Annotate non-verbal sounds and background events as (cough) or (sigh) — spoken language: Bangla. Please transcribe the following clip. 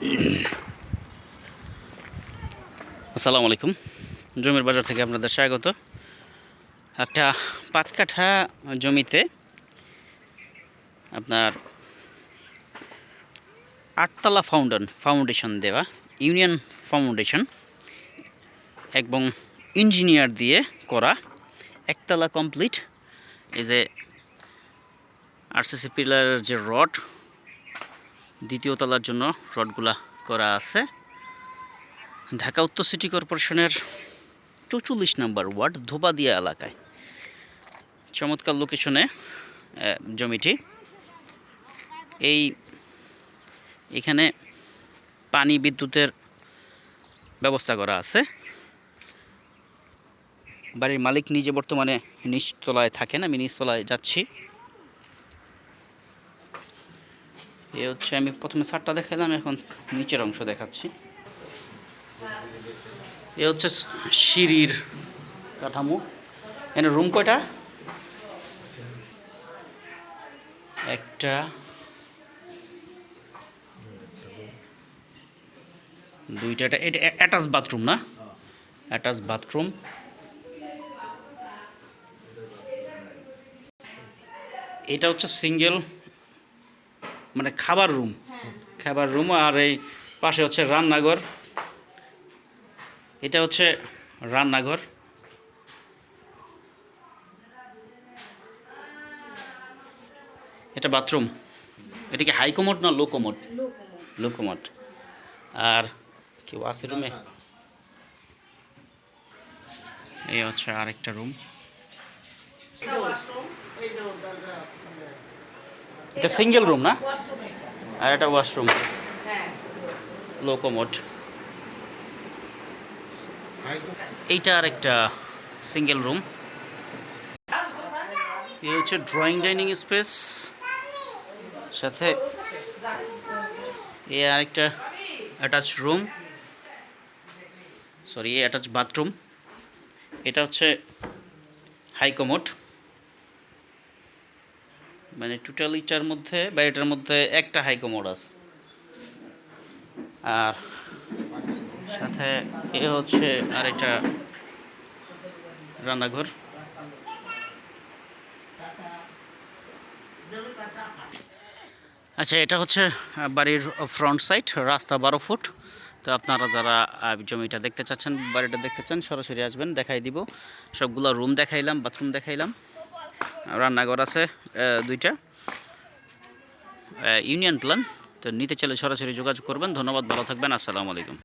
(clears throat) আসসালামু আলাইকুম। জমির বাজার থেকে আপনাদের স্বাগত। একটা পাঁচ কাঠা জমিতে আপনার আটতলা ফাউন্ডন, ফাউন্ডেশন দেওয়া, ইউনিয়ন ফাউন্ডেশন এবং ইঞ্জিনিয়ার দিয়ে করা একতলা কমপ্লিট। এই যে আরসিসি পিলার যে রড দ্বিতীয় তলার জন্য রডগুলা করা আছে। ঢাকা উত্তর সিটি কর্পোরেশনের চৌচল্লিশ নম্বর ওয়ার্ড, ধোবাদিয়া এলাকায়। চমৎকার লোকেশনে জমিটি। এই, এখানে পানি বিদ্যুতের ব্যবস্থা করা আছে। বাড়ির মালিক নিজে বর্তমানে নিচতলায় থাকেন, আমি নিচতলায় যাচ্ছি। এ হচ্ছে আমি প্রথমে ছাদটা দেখালাম এখন নিচের অংশ দেখাচ্ছি। এ হচ্ছে সিঁড়ির কাঠামো। এখানে রুম কয়টা? একটা, দুইটা, এটা এটা অ্যাটাচ বাথরুম না? অ্যাটাচ বাথরুম এটা হচ্ছে সিঙ্গেল মানে খাবার রুম। খাবার রুম আর এই পাশে হচ্ছে রান্নাঘর। এটা হচ্ছে রান্নাঘর। এটা বাথরুম। এটা কি হাই কমোড না লো কমোড লো কমোড আর কেউ আছে রুমে? এই হচ্ছে আরেকটা রুম। এটা সিঙ্গেল রুম না? আর এটা ওয়াশরুম লো কমোড এইটা আর একটা সিঙ্গেল রুম এই হচ্ছে ড্রয়িং ডাইনিং স্পেস সাথে এ আরেকটা অ্যাটাচ রুম সরি এ অ্যাটাচ বাথরুম এটা হচ্ছে হাই মানে টোটালিটার মধ্যে বাড়িটার মধ্যে একটা হাই কমোড আছে। আর সাথে এ হচ্ছে আর একটা রান্নাঘর। আচ্ছা এটা হচ্ছে বাড়ির ফ্রন্ট সাইড রাস্তা বারো ফুট। তো আপনারা যারা জমিটা দেখতে চাচ্ছেন, বাড়িটা দেখতে চান, সরাসরি আসবেন, দেখাই দিব। সবগুলো রুম দেখাইলাম বাথরুম দেখাইলাম। রান্নাঘর আছে দুইটা। ইউনিয়ন প্ল্যান, তো নিতে চাইলে সরাসরি যোগাযোগ করবেন। ধন্যবাদ, ভালো থাকবেন, আসসালামু আলাইকুম।